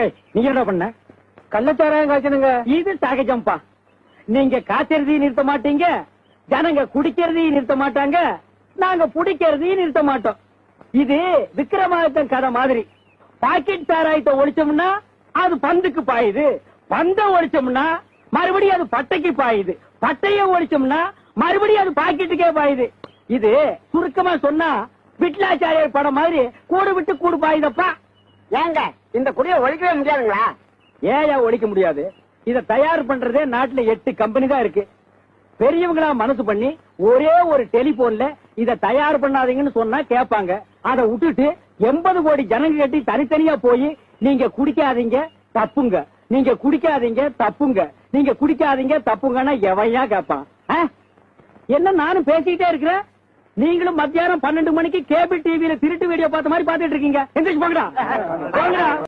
ஏய் நீங்க என்ன பண்ண? கள்ளச்சாராயம் காய்ச்சனுங்க இது சகஜம்பா நீங்க காய்ச்சறதையும் நிறுத்த மாட்டீங்க ஜனங்க குடிக்கிறதையும் நிறுத்த மாட்டாங்க நாங்க புடிக்கிறதையும் நிறுத்த மாட்டோம். இது விக்ரமாதித்தன் கதை மாதிரி. பாக்கெட் சாராயத்தை ஒழிச்சோம்னா அது பந்துக்கு பாயுது. பந்த ஒழிச்சோம்னா மறுபடியும் அது பட்டைக்கு பாயுது. பட்டைய ஒழிச்சோம்னா மறுபடியும் அது பாக்கெட்டுக்கே பாயுது. இது சுருக்கமா சொன்னா விட்லாச்சாரியர் படம் மாதிரி கூடு விட்டு கூடு பாயுதப்பா. ஏங்க இந்த குடியை ஒழிக்கவே முடியாதுங்களா? ஏயா ஒழிக்க முடியாது. இத தயார் பண்றதே நாட்டுல எட்டு கம்பெனி தான் இருக்கு. பெரியவங்களா மனசு பண்ணி ஒரே ஒரு டெலிபோன்ல இத தயார் பண்ணாதீங்கன்னு சொன்னா கேட்பாங்க. அதை விட்டுட்டு எண்பது கோடி ஜனங்க கட்டி தனித்தனியா போய் நீங்க குடிக்காதீங்க தப்புங்க. நீங்க குடிக்காதீங்க தப்புங்க. நீங்க குடிக்காதீங்க தப்புங்கன்னா எவையா கேட்பான்? என்ன நானும் பேசிக்கிட்டே இருக்கிறேன்? நீங்களும் மத்தியானம் பன்னெண்டு மணிக்கு கேபிள் டிவியில திருட்டு வீடியோ பார்த்த மாதிரி பாத்துட்டு இருக்கீங்க. எந்திரிச்சு போங்கடா.